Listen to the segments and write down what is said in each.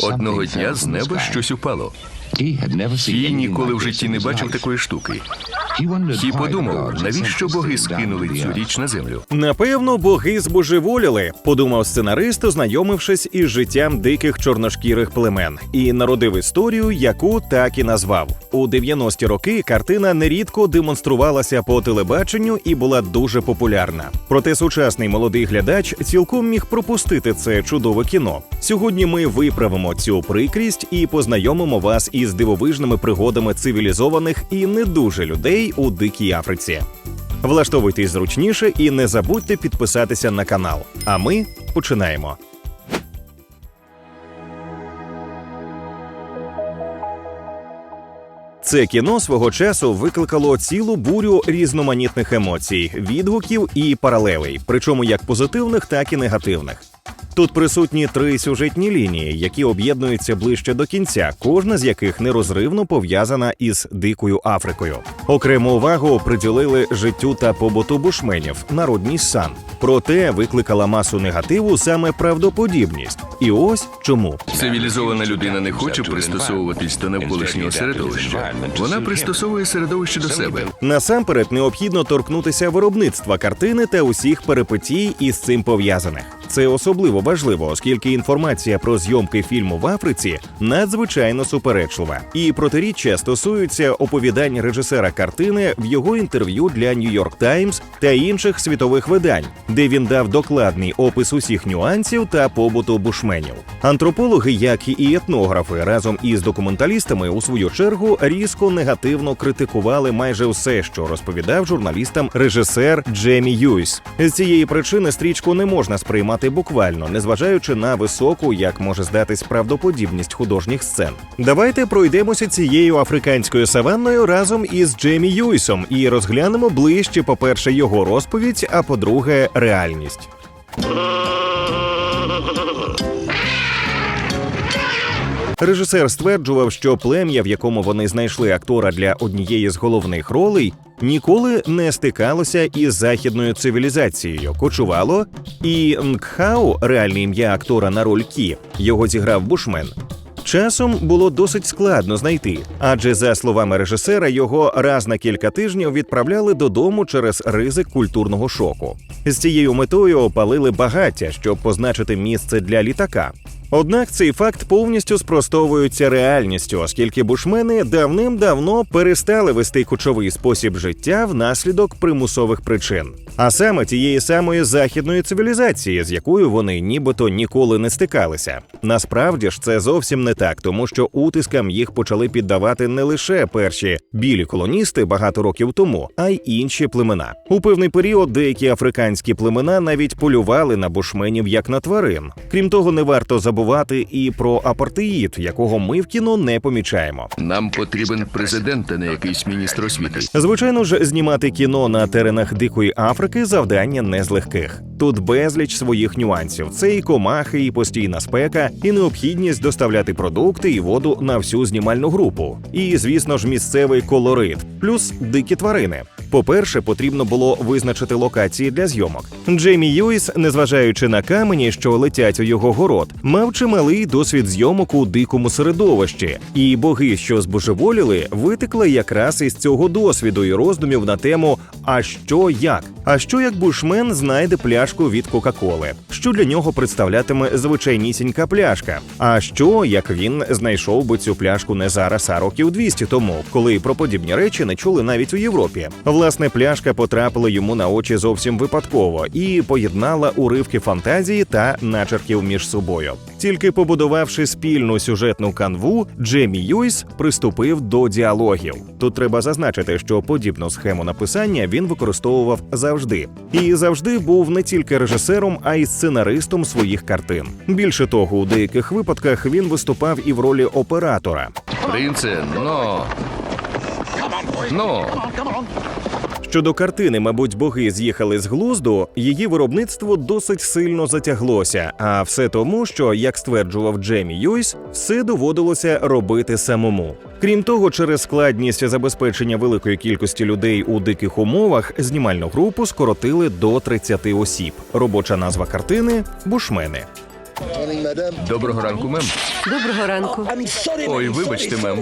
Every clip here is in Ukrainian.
Одного дня з неба щось упало. Хі ніколи в житті не бачив такої штуки. Хі подумав, навіщо боги скинули цю річ на землю. Напевно, боги збожеволіли, подумав сценарист, ознайомившись із життям диких чорношкірих племен, і народив історію, яку так і назвав. У 90-ті роки картина нерідко демонструвалася по телебаченню і була дуже популярна. Проте сучасний молодий глядач цілком міг пропустити це чудове кіно. Сьогодні ми виправимо цю прикрість і познайомимо вас із дивовижними пригодами цивілізованих і не дуже людей у дикій Африці. Влаштовуйтесь зручніше і не забудьте підписатися на канал. А ми починаємо. Це кіно свого часу викликало цілу бурю різноманітних емоцій, відгуків і паралелей, причому як позитивних, так і негативних. Тут присутні три сюжетні лінії, які об'єднуються ближче до кінця, кожна з яких нерозривно пов'язана із дикою Африкою. Окрему увагу приділили життю та побуту бушменів, народність сан. Проте викликала масу негативу саме правдоподібність. І ось чому. Цивілізована людина не хоче пристосовуватись до навколишнього середовища. Вона пристосовує середовище до себе. Насамперед необхідно торкнутися виробництва картини та усіх перипетій із цим пов'язаних. Це особливо важливо, оскільки інформація про зйомки фільму в Африці надзвичайно суперечлива. І протиріччя стосуються оповідань режисера картини в його інтерв'ю для York Times та інших світових видань, де він дав докладний опис усіх нюансів та побуту бушменів. Антропологи, як і етнографи, разом із документалістами, у свою чергу різко негативно критикували майже все, що розповідав журналістам режисер Джемі Юйс. З цієї причини стрічку не можна сприймати буквально, незважаючи на високу, як може здатись, правдоподібність художніх сцен. Давайте пройдемося цією африканською саванною разом із Джемі Юйсом і розглянемо ближче, по-перше, його розповідь, а по-друге, реальність. Режисер стверджував, що плем'я, в якому вони знайшли актора для однієї з головних ролей, ніколи не стикалося із західною цивілізацією, кочувало, і Нгхау, реальне ім'я актора на роль Кі, його зіграв бушмен. Часом було досить складно знайти, адже за словами режисера, його раз на кілька тижнів відправляли додому через ризик культурного шоку. З цією метою опалили багаття, щоб позначити місце для літака. Однак цей факт повністю спростовується реальністю, оскільки бушмени давним-давно перестали вести кочовий спосіб життя внаслідок примусових причин, а саме тієї самої західної цивілізації, з якою вони нібито ніколи не стикалися. Насправді ж це зовсім не так, тому що утискам їх почали піддавати не лише перші білі колоністи багато років тому, а й інші племена. У певний період деякі африканські племена навіть полювали на бушменів як на тварин. Крім того, не варто забувати і про апартеїд, якого ми в кіно не помічаємо. Нам потрібен президент, а не якийсь міністр освіти. Звичайно ж, знімати кіно на теренах дикої Африки завдання не з легких. Тут безліч своїх нюансів: це і комахи, і постійна спека, і необхідність доставляти продукти і воду на всю знімальну групу. І, звісно ж, місцевий колорит, плюс дикі тварини. По-перше, потрібно було визначити локації для зйомок. Джеймі Юїс, незважаючи на камені, що летять у його город, мав чималий досвід зйомок у дикому середовищі, і боги, що збожеволіли, витекли якраз із цього досвіду і роздумів на тему А що як? А що як бушмен знайде пляшку від Кока-Коли? Що для нього представлятиме звичайнісінька пляшка? А що як він знайшов би цю пляшку не зараз, а років 200 тому, коли про подібні речі не чули навіть у Європі? Власне, пляшка потрапила йому на очі зовсім випадково і поєднала уривки фантазії та начерків між собою. Тільки побудувавши спільну сюжетну канву, Джемі Юйс приступив до діалогів. Тут треба зазначити, що подібну схему написання він використовував завжди, і завжди був не тільки режисером, а й сценаристом своїх картин. Більше того, у деяких випадках він виступав і в ролі оператора. Принце, но. Но. Щодо картини, мабуть, боги з'їхали з глузду, її виробництво досить сильно затяглося. А все тому, що, як стверджував Джемі Юйс, все доводилося робити самому. Крім того, через складність забезпечення великої кількості людей у диких умовах знімальну групу скоротили до 30 осіб. Робоча назва картини бушмени. Доброго ранку, мем. Доброго ранку. Ой, вибачте, мем.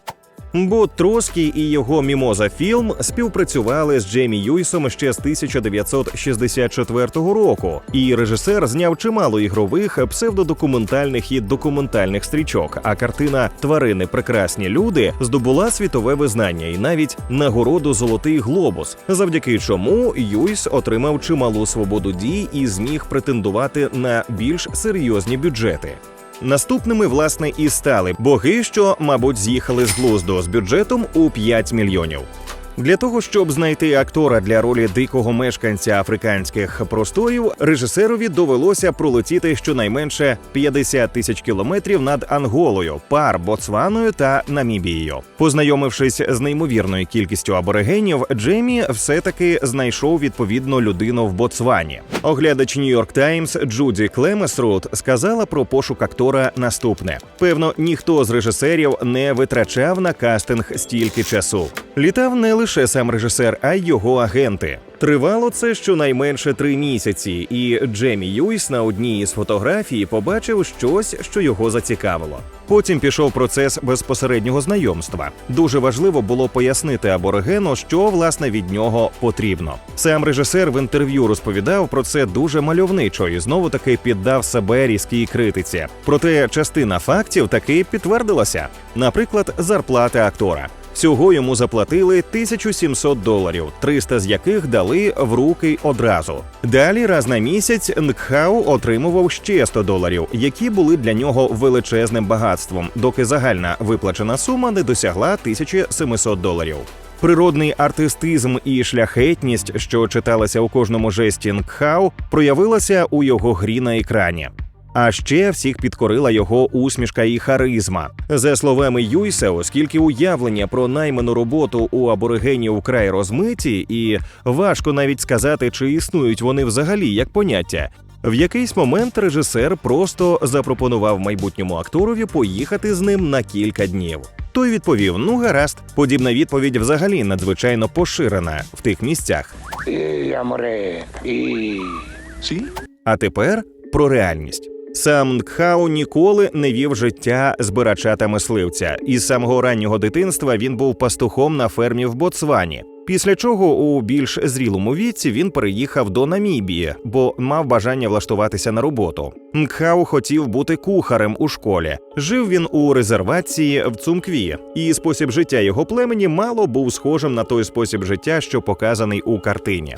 Бо Троскі і його мімоза фільм співпрацювали з Джеймі Юйсом ще з 1964 року, і режисер зняв чимало ігрових, псевдодокументальних і документальних стрічок. А картина Тварини прекрасні люди здобула світове визнання і навіть нагороду Золотий глобус, завдяки чому Юйс отримав чималу свободу дій і зміг претендувати на більш серйозні бюджети. Наступними, власне, і стали боги, що, мабуть, з'їхали з глузду з бюджетом у 5 мільйонів. Для того щоб знайти актора для ролі дикого мешканця африканських просторів, режисерові довелося пролетіти щонайменше 50 тисяч кілометрів над Анголою, Пар, Боцваною та Намібією. Познайомившись з неймовірною кількістю аборигенів, Джеймі все-таки знайшов відповідну людину в Боцвані. Оглядач Нью-Йорк Таймс Джуді Клемесрут сказала про пошук актора наступне: певно, ніхто з режисерів не витрачав на кастинг стільки часу. Літав не лише сам режисер, а й його агенти. Тривало це щонайменше три місяці, і Джемі Юйс на одній із фотографій побачив щось, що його зацікавило. Потім пішов процес безпосереднього знайомства. Дуже важливо було пояснити аборигену, що власне від нього потрібно. Сам режисер в інтерв'ю розповідав про це дуже мальовничо і знову таки піддав себе різкій критиці. Проте частина фактів таки підтвердилася. Наприклад, зарплата актора. Всього йому заплатили 1700 доларів, 300 з яких дали в руки одразу. Далі раз на місяць Нгхау отримував ще 100 доларів, які були для нього величезним багатством, доки загальна виплачена сума не досягла 1700 доларів. Природний артистизм і шляхетність, що читалася у кожному жесті Нгхау, проявилася у його грі на екрані. А ще всіх підкорила його усмішка і харизма. За словами Юйса, оскільки уявлення про найману роботу у аборигенів вкрай розмиті, і важко навіть сказати, чи існують вони взагалі як поняття. В якийсь момент режисер просто запропонував майбутньому акторові поїхати з ним на кілька днів. Той відповів: ну гаразд, подібна відповідь взагалі надзвичайно поширена в тих місцях. Y amore, y... Сі? А тепер про реальність. Сам Нгхау ніколи не вів життя збирача та мисливця. Із самого раннього дитинства він був пастухом на фермі в Боцвані. Після чого у більш зрілому віці він переїхав до Намібії, бо мав бажання влаштуватися на роботу. Нгхау хотів бути кухарем у школі. Жив він у резервації в Цумкві, і спосіб життя його племені мало був схожим на той спосіб життя, що показаний у картині.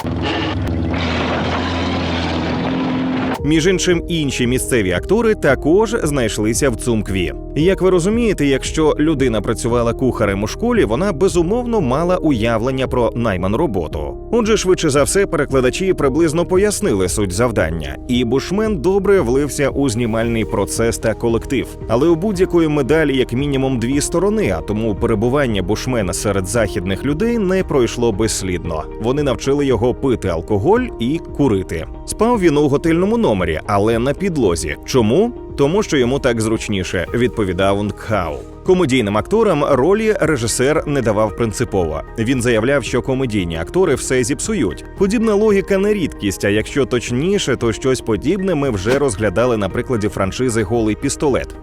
Між іншим, інші місцеві актори також знайшлися в цумкві. Як ви розумієте, якщо людина працювала кухарем у школі, вона безумовно мала уявлення про найману роботу. Отже, швидше за все, перекладачі приблизно пояснили суть завдання, і бушмен добре влився у знімальний процес та колектив. Але у будь-якої медалі як мінімум дві сторони, а тому перебування бушмена серед західних людей не пройшло безслідно. Вони навчили його пити алкоголь і курити. Спав він у готельному номері, але на підлозі. Чому? Тому що йому так зручніше, відповідав Нкхау. Комедійним акторам ролі режисер не давав принципово. Він заявляв, що комедійні актори все зіпсують. Подібна логіка не рідкість. А якщо точніше, то щось подібне ми вже розглядали на прикладі франшизи Голий пістолет.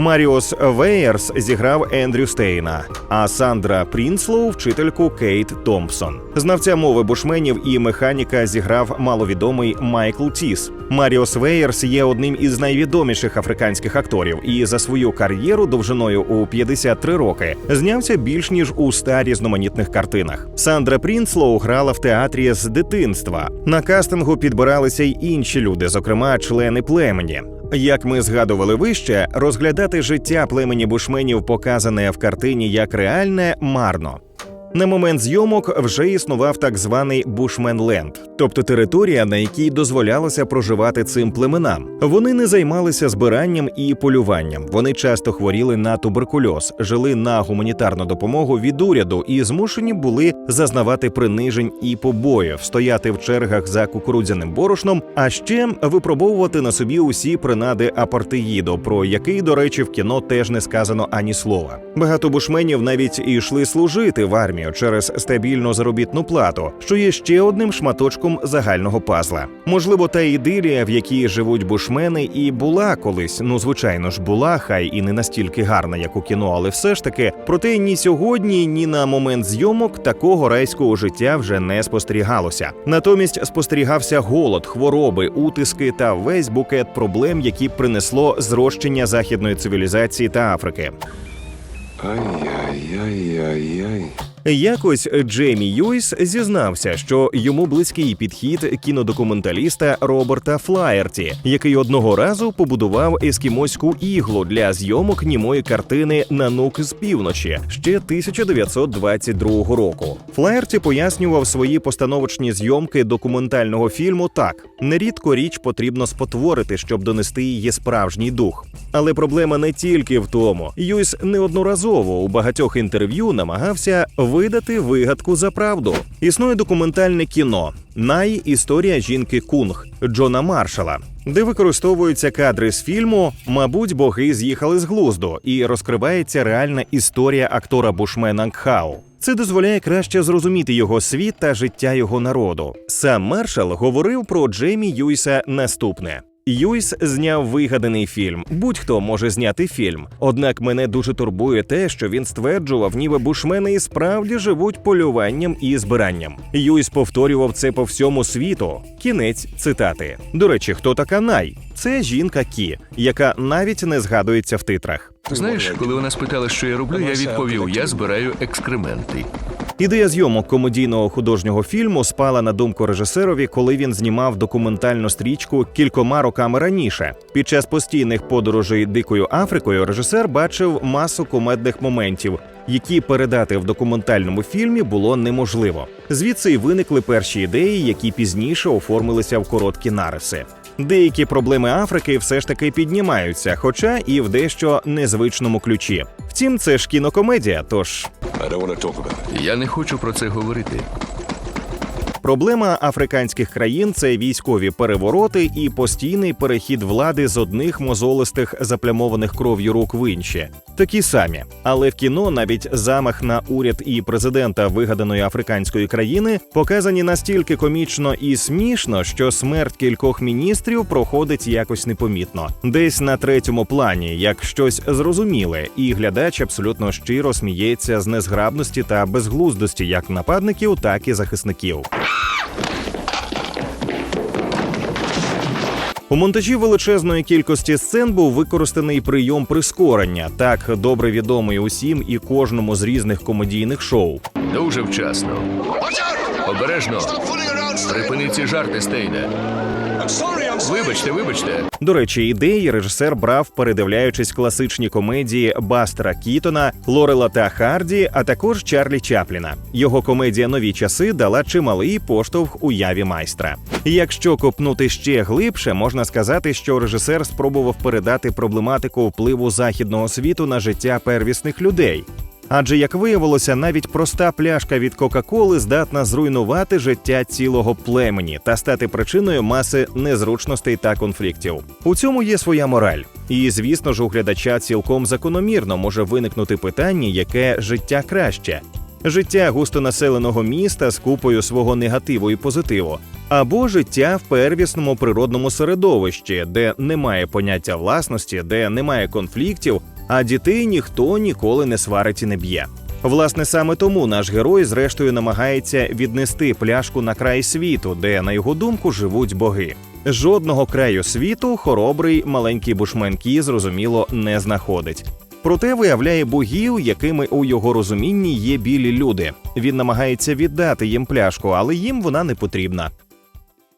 Маріос Веєрс зіграв Ендрю Стейна, а Сандра Прінслоу вчительку Кейт Томпсон. Знавця мови бушменів і механіка зіграв маловідомий Майкл Тіс. Маріос Веєрс є одним із найвідоміших африканських акторів, і за свою кар'єру довжиною у 53 роки знявся більш ніж у ста різноманітних картинах. Сандра Прінслоу грала в театрі з дитинства. На кастингу підбиралися й інші люди, зокрема члени племені. Як ми згадували вище, розглядати життя племені бушменів, показане в картині як реальне, марно. На момент зйомок вже існував так званий Бушменленд, тобто територія, на якій дозволялося проживати цим племенам. Вони не займалися збиранням і полюванням. Вони часто хворіли на туберкульоз, жили на гуманітарну допомогу від уряду і змушені були зазнавати принижень і побоїв, стояти в чергах за кукурудзяним борошном, а ще випробовувати на собі усі принади апартеїду, про який, до речі, в кіно теж не сказано ані слова. Багато бушменів навіть і йшли служити в армії. Армію через стабільну заробітну плату, що є ще одним шматочком загального пазла. Можливо, та ідилія, в якій живуть бушмени, і була колись. Ну звичайно ж була, хай і не настільки гарна, як у кіно, але все ж таки. Проте ні сьогодні, ні на момент зйомок такого райського життя вже не спостерігалося. Натомість спостерігався голод, хвороби, утиски та весь букет проблем, які принесло зрощення західної цивілізації та Африки. Ай-яй-яй-яй-яй. Якось Джеймі Юйс зізнався, що йому близький підхід кінодокументаліста Роберта Флаєрті, який одного разу побудував ескімоську іглу для зйомок німої картини Нанук з півночі ще 1922 року. Флаєрті пояснював свої постановочні зйомки документального фільму так: нерідко річ потрібно спотворити, щоб донести її справжній дух. Але проблема не тільки в тому. Юйс неодноразово у багатьох інтерв'ю намагався видати вигадку за правду. Існує документальне кіно Най історія жінки Кунг Джона Маршала, де використовуються кадри з фільму Мабуть, боги з'їхали з глузду, і розкривається реальна історія актора Бушмена Нгхау. Це дозволяє краще зрозуміти його світ та життя його народу. Сам Маршал говорив про Джеймі Юйса наступне. Юйс зняв вигаданий фільм. Будь-хто може зняти фільм. Однак мене дуже турбує те, що він стверджував, ніби бушмени і справді живуть полюванням і збиранням. Юйс повторював це по всьому світу. Кінець цитати. До речі, хто така Най? Це жінка Кі, яка навіть не згадується в титрах. Знаєш, коли вона спитала, що я роблю, я відповів: я збираю екскременти. Ідея зйомок комедійного художнього фільму спала на думку режисерові, коли він знімав документальну стрічку кількома роками раніше. Під час постійних подорожей дикою Африкою режисер бачив масу кумедних моментів, які передати в документальному фільмі було неможливо. Звідси й виникли перші ідеї, які пізніше оформилися в короткі нариси. Деякі проблеми Африки все ж таки піднімаються, хоча і в дещо незвичному ключі. Втім, це ж кінокомедія, тож Я не хочу про це говорити. Проблема африканських країн це військові перевороти і постійний перехід влади з одних мозолистих заплямованих кров'ю рук в інші. Такі самі. Але в кіно навіть замах на уряд і президента вигаданої африканської країни показані настільки комічно і смішно, що смерть кількох міністрів проходить якось непомітно, десь на третьому плані, як щось зрозуміле, і глядач абсолютно щиро сміється з незграбності та безглуздості як нападників, так і захисників. У монтажі величезної кількості сцен був використаний прийом прискорення, так добре відомий усім і кожному з різних комедійних шоу. Дуже вчасно. Обережно. Припини ці жарти, Стейне. Вибачте, вибачте. До речі, ідеї режисер брав, передивляючись класичні комедії Бастера Кітона, Лорела та Харді, а також Чарлі Чапліна. Його комедія Нові часи дала чималий поштовх уяві майстра. Якщо копнути ще глибше, можна сказати, що режисер спробував передати проблематику впливу західного світу на життя первісних людей. Адже, як виявилося, навіть проста пляшка від Кока-Коли здатна зруйнувати життя цілого племені та стати причиною маси незручностей та конфліктів. У цьому є своя мораль. І, звісно ж, у глядача цілком закономірно може виникнути питання, яке життя краще. Життя густонаселеного міста з купою свого негативу і позитиву, або життя в первісному природному середовищі, де немає поняття власності, де немає конфліктів, а дітей ніхто ніколи не сварить і не б'є. Власне, саме тому наш герой, зрештою, намагається віднести пляшку на край світу, де, на його думку, живуть боги. Жодного краю світу хоробрий маленький бушмен Кі, зрозуміло, не знаходить. Проте виявляє богів, якими у його розумінні є білі люди. Він намагається віддати їм пляшку, але їм вона не потрібна.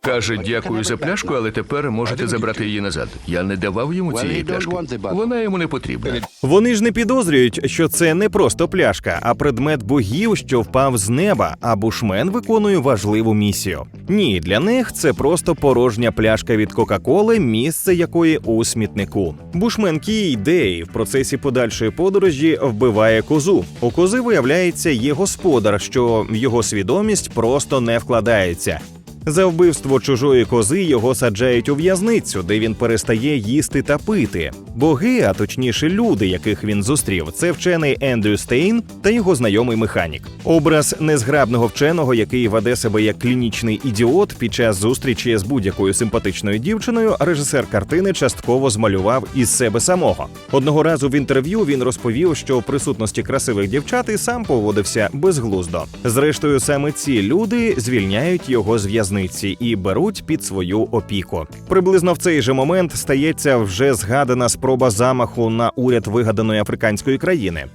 Каже, дякую за пляшку, але тепер можете забрати її назад. Я не давав йому цієї пляшки. Вона йому не потрібна. Вони ж не підозрюють, що це не просто пляшка, а предмет богів, що впав з неба, а бушмен виконує важливу місію. Ні, для них це просто порожня пляшка від Кока-Коли, місце якої у смітнику. Бушмен Кі йде в процесі подальшої подорожі вбиває козу. У кози виявляється є господар, що в його свідомість просто не вкладається. За вбивство чужої кози його саджають у в'язницю, де він перестає їсти та пити. Боги, а точніше люди, яких він зустрів, це вчений Ендрю Стейн та його знайомий механік. Образ незграбного вченого, який веде себе як клінічний ідіот під час зустрічі з будь-якою симпатичною дівчиною, режисер картини частково змалював із себе самого. Одного разу в інтерв'ю він розповів, що в присутності красивих дівчат і сам поводився безглуздо. Зрештою, саме ці люди звільняють його з в'язниці і беруть під свою опіку. Приблизно в цей же момент стається вже згадана спроба замаху на уряд вигаданої африканської країни.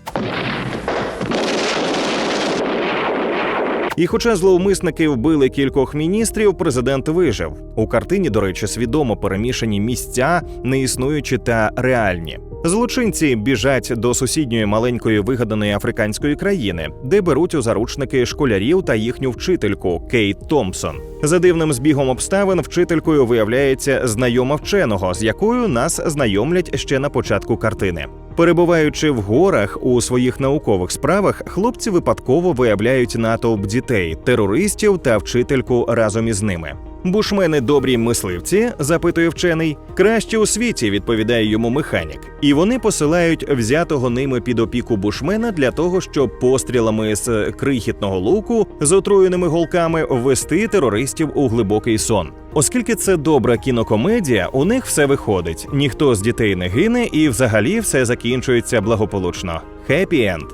І хоча зловмисники вбили кількох міністрів, президент вижив. У картині, до речі, свідомо перемішані місця, неіснуючі та реальні. Злочинці біжать до сусідньої маленької вигаданої африканської країни, де беруть у заручники школярів та їхню вчительку Кейт Томпсон. За дивним збігом обставин вчителькою виявляється знайома вченого, з якою нас знайомлять ще на початку картини. Перебуваючи в горах у своїх наукових справах, хлопці випадково виявляють натовп дітей, терористів та вчительку разом із ними. Бушмени добрі мисливці, запитує вчений. Кращі у світі, відповідає йому механік. І вони посилають взятого ними під опіку бушмена для того, щоб пострілами з крихітного луку з отруєними голками ввести терористів у глибокий сон. Оскільки це добра кінокомедія, у них все виходить. Ніхто з дітей не гине, і взагалі все закінчується благополучно. Хеппі енд.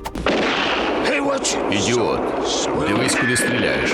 Ідіот. Дивись, куди стріляєш.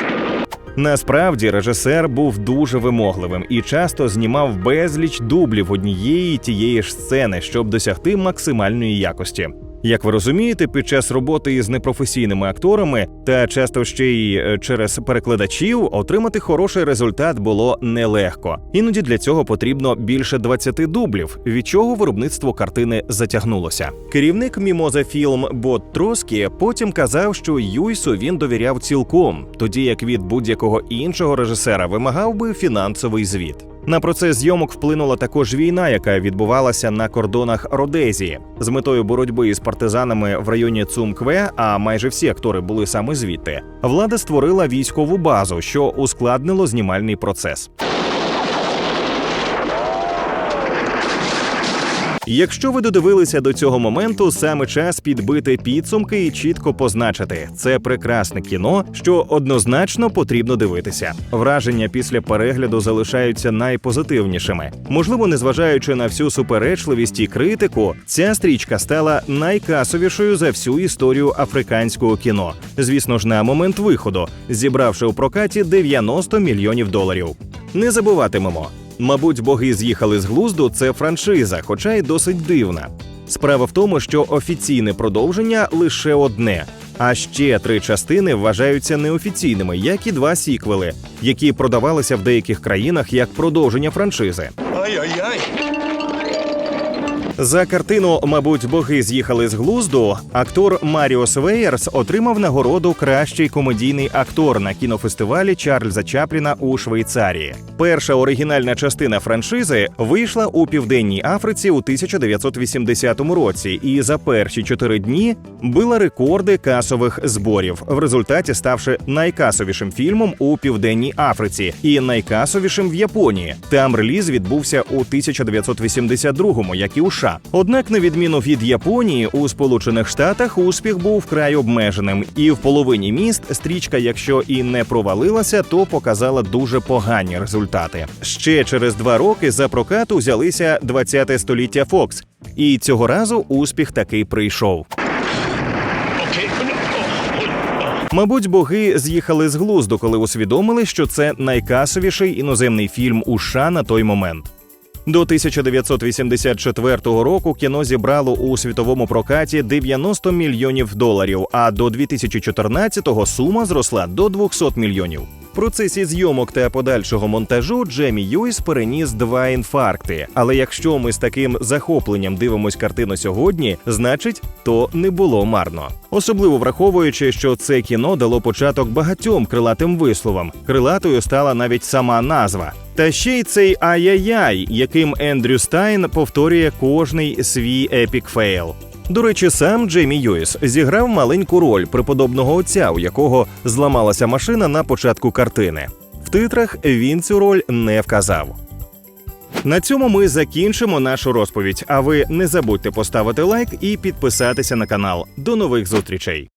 Насправді режисер був дуже вимогливим і часто знімав безліч дублів однієї тієї ж сцени, щоб досягти максимальної якості. Як ви розумієте, під час роботи із непрофесійними акторами та часто ще й е, через перекладачів отримати хороший результат було нелегко. Іноді для цього потрібно більше 20 дублів, від чого виробництво картини затягнулося. Керівник Мімоза Філм Бот Троскі потім казав, що Юйсу він довіряв цілком, тоді як від будь-якого іншого режисера вимагав би фінансовий звіт. На процес зйомок вплинула також війна, яка відбувалася на кордонах Родезії. З метою боротьби із партизанами в районі Цумкве, а майже всі актори були саме звідти. Влада створила військову базу, що ускладнило знімальний процес. Якщо ви додивилися до цього моменту, саме час підбити підсумки і чітко позначити це прекрасне кіно, що однозначно потрібно дивитися. Враження після перегляду залишаються найпозитивнішими. Можливо, незважаючи на всю суперечливість і критику, ця стрічка стала найкасовішою за всю історію африканського кіно. Звісно ж, на момент виходу, зібравши у прокаті 90 мільйонів доларів. Не забуватимемо. Мабуть, боги з'їхали з глузду. Це франшиза, хоча й досить дивна. Справа в тому, що офіційне продовження лише одне. А ще три частини вважаються неофіційними, як і два сіквели, які продавалися в деяких країнах як продовження франшизи. Ай-яй-яй. За картину, мабуть, боги з'їхали з глузду. Актор Маріос Веєрс отримав нагороду Кращий комедійний актор на кінофестивалі Чарльза Чапліна у Швейцарії. Перша оригінальна частина франшизи вийшла у південній Африці у 1980 році, і за перші чотири дні била рекорди касових зборів, в результаті ставши найкасовішим фільмом у південній Африці і найкасовішим в Японії. Там реліз відбувся у 1982-му, як і у США. Однак, на відміну від Японії, у Сполучених Штатах успіх був вкрай обмеженим, і в половині міст стрічка, якщо і не провалилася, то показала дуже погані результати. Ще через два роки за прокат узялися 20-те століття Фокс, і цього разу успіх таки прийшов. Мабуть, боги з'їхали з глузду, коли усвідомили, що це найкасовіший іноземний фільм у США на той момент. До 1984 року кіно зібрало у світовому прокаті 90 мільйонів доларів, а до 2014-го сума зросла до 200 мільйонів. Процесі зйомок та подальшого монтажу Джемі Юйс переніс два інфаркти. Але якщо ми з таким захопленням дивимось картину сьогодні, значить то не було марно. Особливо враховуючи, що це кіно дало початок багатьом крилатим висловам. Крилатою стала навіть сама назва. Та ще й цей ай-яй-яй, яким Ендрю Стайн повторює кожний свій епік фейл. До речі, сам Джеймі Юіс зіграв маленьку роль преподобного отця, у якого зламалася машина на початку картини. В титрах він цю роль не вказав. На цьому ми закінчимо нашу розповідь. А ви не забудьте поставити лайк і підписатися на канал. До нових зустрічей.